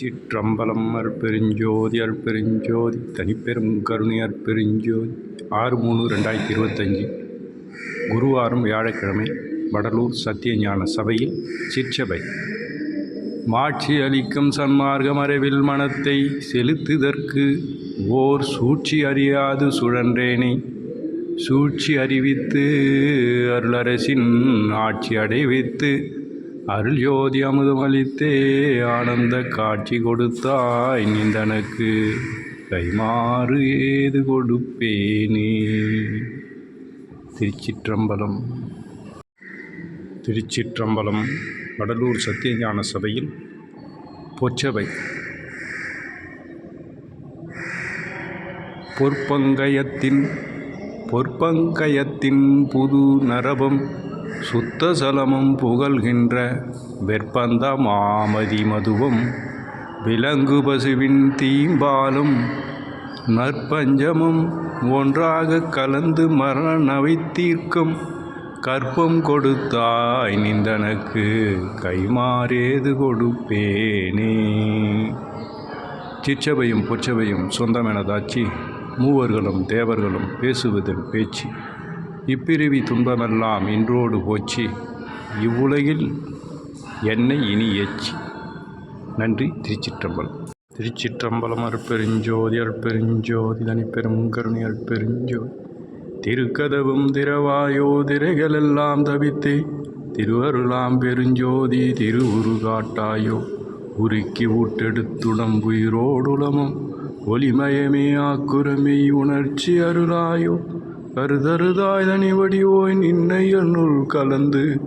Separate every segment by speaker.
Speaker 1: சிற்றம்பலம் அற்பெருஞ்சோதி அற்பெருஞ்சோதி தனிப்பெரும் கருணை அற்பெருஞ்சோதி ஆறு மூணு ரெண்டாயிரத்தி இருபத்தஞ்சி. குருவாரம் வியாழக்கிழமை வடலூர் சத்தியஞான சபையில் சிற்சபை. மாட்சி அளிக்கும் சன்மார்க்க மறைவில் மனத்தை செலுத்துதற்கு ஓர் சூழ்ச்சி அறியாது சுழன்றேனே. சூழ்ச்சி அறிவித்து அருளரசின் ஆட்சி அடைவித்து அருள் ஜோதி அமுதமளித்தே ஆனந்த காட்சி கொடுத்தாய் நிந்தனக்கு. கைமாறு ஏது கொடுப்பேனே? திருச்சிற்றம்பலம். திருச்சிற்றம்பலம் வடலூர் சத்தியஞான சபையில் பொச்சபை பொற்பங்கயத்தின் பொற்பங்கயத்தின் புது நரபம் சுத்த சலமும் புகழ்கின்ற வெற்பந்த மாமதி மதுவும் விலங்கு பசுவின் தீம்பாலும் நற்பஞ்சமும் ஒன்றாக கலந்து மரண தீர்க்கும் கற்பம் கொடுத்தாய் நிந்தனக்கு கைமாறேது கொடுப்பேனே. சிச்சபையும் பொச்சபையும் சொந்தமெனதாச்சி மூவர்களும் தேவர்களும் பேசுவதில் பேச்சு இப்பிரிவி துன்பமெல்லாம் இன்றோடு போச்சு. இவ்வுலகில் என்னை இனி ஏச்சி நன்றி திருச்சிற்றம்பலம். திருச்சிற்றம்பலம் அற்பெருஞ்சோதி அற்பெருஞ்சோதி தனிப்பெரும் கருணை அற்பெருஞ்சோதி திருக்கதவும் திரவாயோ திரைகளெல்லாம் தவித்தே திருவருளாம் பெருஞ்சோதி திருவுரு காட்டாயோ உருக்கி ஊட்டெடுத்துடம்புயிரோடுளமும் ஒளிமயமே ஆக்குரமை உணர்ச்சி அருளாயோ. கருதருதாய் தனிவடிவோய் நின்னையனுள் கலந்து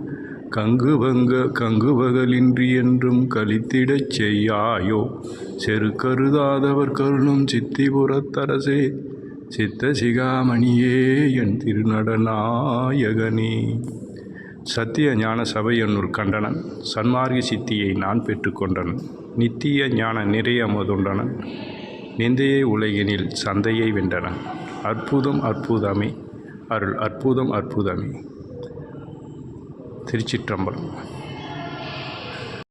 Speaker 1: கங்கு வங்க கங்கு பகலின்றி என்றும் கழித்திடச் செய்யாயோ? செரு கருதாதவர் கருணும் சித்திபுரத்தரசே சித்த சிகாமணியே என் திருநடநாயகனே. சத்திய ஞான சபையன்னூர் கண்டனன் சன்மார்கி சித்தியை நான் பெற்றுக்கொண்டனன் நித்திய ஞான நிறைய முதொண்டனன் நிந்தையை உலகினில் சந்தையை வென்றனன். அற்புதம் அற்புதமே. அருள் அற்புதம் அற்புதமே. திருச்சிற்றம்பலம்.